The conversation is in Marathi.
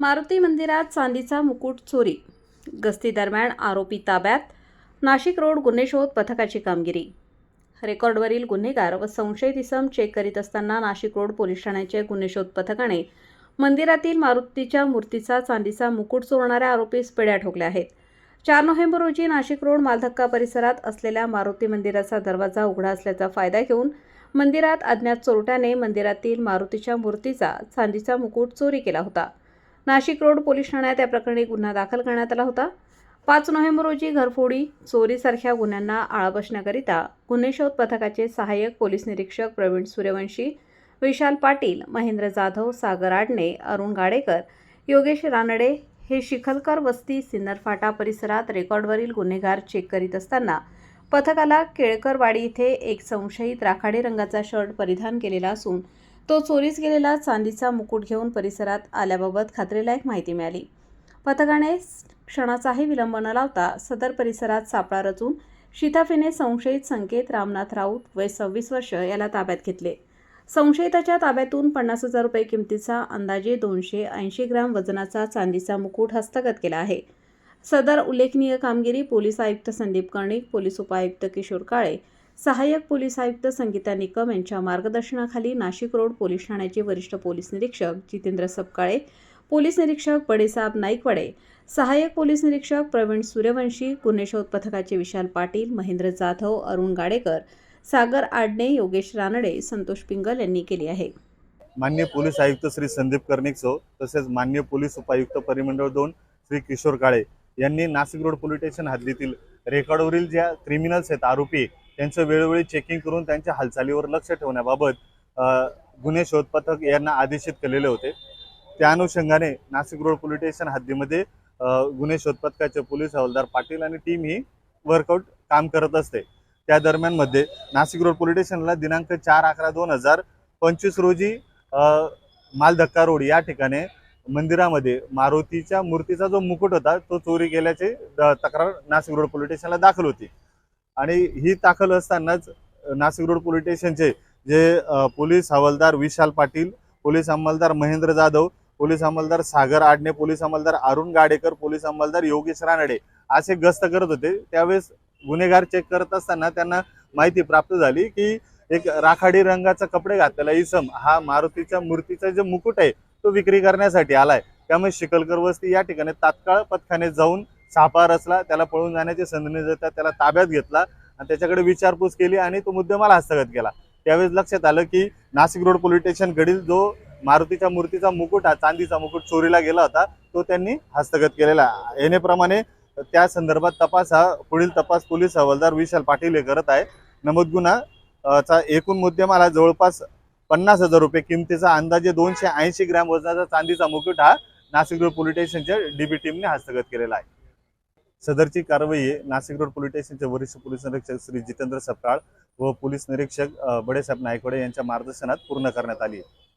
मारुती मंदिरात चांदीचा मुकुट चोरी. गस्ती दरम्यान आरोपी ताब्यात. नाशिक रोड गुन्हे शोध पथकाची कामगिरी. रेकॉर्डवरील गुन्हेगार व संशयित इसम चेक करीत असताना नाशिक रोड पोलीस ठाण्याचे गुन्हे शोध पथकाने मंदिरातील मारुतीच्या मूर्तीचा चांदीचा मुकुट चोरणाऱ्या आरोपीस पेड्या ठोकल्या आहेत. चार नोव्हेंबर रोजी नाशिक रोड मालधक्का परिसरात असलेल्या मारुती मंदिराचा दरवाजा उघडा असल्याचा फायदा घेऊन मंदिरात अज्ञात चोरट्याने मंदिरातील मारुतीच्या मूर्तीचा चांदीचा मुकुट चोरी केला होता. नाशिक रोड पोलीस ठाण्यात या प्रकरणी गुन्हा दाखल करण्यात आला होता. पाच नोव्हेंबर रोजी घरफोडी चोरीसारख्या गुन्ह्यांना आळा बसण्याकरिता गुन्हे शोध पथकाचे सहाय्यक पोलीस निरीक्षक प्रवीण सूर्यवंशी विशाल पाटील महेंद्र जाधव सागर आडणे अरुण गाडेकर योगेश रानडे हे शिखलकर वस्ती सिन्नर फाटा परिसरात रेकॉर्डवरील गुन्हेगार चेक करीत असताना पथकाला केळकरवाडी इथे एक संशयित राखाडी रंगाचा शर्ट परिधान केलेला असून तो चोरीस गेलेला चांदीचा मुकुट घेऊन परिसरात आल्याबाबत खात्रीलायक माहिती मिळाली. पथकाने क्षणाचाही विलंब न लावता सदर परिसरात सापळा रचून शिताफीने संशयित संकेत रामनाथ राऊत वय सव्वीस वर्ष याला ताब्यात घेतले. संशयिताच्या ताब्यातून पन्नास हजार रुपये किमतीचा अंदाजे दोनशे ऐंशी ग्राम वजनाचा चांदीचा मुकुट हस्तगत केला आहे. सदर उल्लेखनीय कामगिरी पोलीस आयुक्त संदीप कर्णिक पोलीस उपायुक्त किशोर काळे सहाय्यक पोलीस आयुक्त संगीता निकम यांच्या मार्गदर्शनाखाली नाशिक रोड पोलीस ठाण्याचे वरिष्ठ पोलीस निरीक्षक जितेंद्र सपकाळे पोलीस निरीक्षक बडेसाहेब नाईकवाडे सहाय्यक पोलीस निरीक्षक प्रवीण सूर्यवंशी गुन्हे शोध पथकाचे विशाल पाटील महेंद्र जाधव अरुण गाडेकर सागर आडणे योगेश रानडे संतोष पिंगल यांनी केली आहे. मान्य पोलीस आयुक्त श्री संदीप कर्णिकसो तसेच मान्य पोलीस उपायुक्त परिमंडळ दोन श्री किशोर काळे यांनी नाशिक रोड पोलीस स्टेशन हद्दीतील रेकॉर्डवरील ज्या क्रिमिनल्स आहेत आरोपी त्यांचं वेळोवेळी चेकिंग करून त्यांच्या हालचालीवर लक्ष ठेवण्याबाबत गुन्हे शोध पथक यांना आदेशित केलेले होते. त्या अनुषंगाने नाशिक रोड पोलीस स्टेशन हद्दीमध्ये गुन्हे शोध पथकाचे पोलीस हवालदार पाटील आणि टीम ही वर्कआउट काम करत असते. त्या दरम्यानमध्ये नाशिक रोड पोलीस स्टेशनला दिनांक चार अकरा दोन हजार पंचवीस रोजी मालधक्का रोड या ठिकाणी मंदिरामध्ये मारुतीच्या मूर्तीचा जो मुकुट होता तो चोरी केल्याची तक्रार नाशिक रोड पोलीस स्टेशनला दाखल होती. आणि ही दाखल असतानाच नाशिक रोड पोलीस स्टेशनचे जे पोलीस हवालदार विशाल पाटील पोलीस अंमलदार महेंद्र जाधव पोलीस अंमलदार सागर आडणे पोलीस अंमलदार अरुण गाडेकर पोलीस अंमलदार योगेश रानडे असे गस्त करत होते. त्यावेळेस गुन्हेगार चेक करत असताना त्यांना माहिती प्राप्त झाली की एक राखाडी रंगाचा कपडे घातलेला इसम हा मारुतीच्या मूर्तीचा जो मुकुट आहे तो विक्री करण्यासाठी आलाय. त्यामुळे शिकलकर वस्ती या ठिकाणी तात्काळ पथकाने जाऊन सापळा रचला त्याला पळून जाण्याची संधी देतात त्याला ताब्यात घेतला आणि त्याच्याकडे विचारपूस केली आणि तो मुद्देमाल हस्तगत केला. त्यावेळेस लक्षात आलं की नाशिक रोड पोलीस स्टेशन जो मारुतीच्या मूर्तीचा मुकुट हा चांदीचा मुकुट चोरीला गेला होता तो त्यांनी हस्तगत केलेला. आहे. येण्याप्रमाणे त्या संदर्भात तपास हा पुढील तपास पोलीस हवालदार विशाल पाटील हे करत आहे. नमूद गुन्हा चा एकूण मुद्देमाल हा जवळपास पन्नास हजार रुपये किमतीचा अंदाजे दोनशे ऐंशी ग्रॅम वजनाचा चांदीचा मुकुट हा नाशिक रोड पोलीस स्टेशनच्या डीबी टीमने हस्तगत केलेला आहे. सदरची कारवाई नाशिक रोड पोलीस स्टेशनचे वरिष्ठ पोलीस निरीक्षक श्री जितेंद्र सपकाळ व पोलीस निरीक्षक बडेसाहेब नायकवाडे यांच्या मार्गदर्शनात पूर्ण करण्यात आली आहे.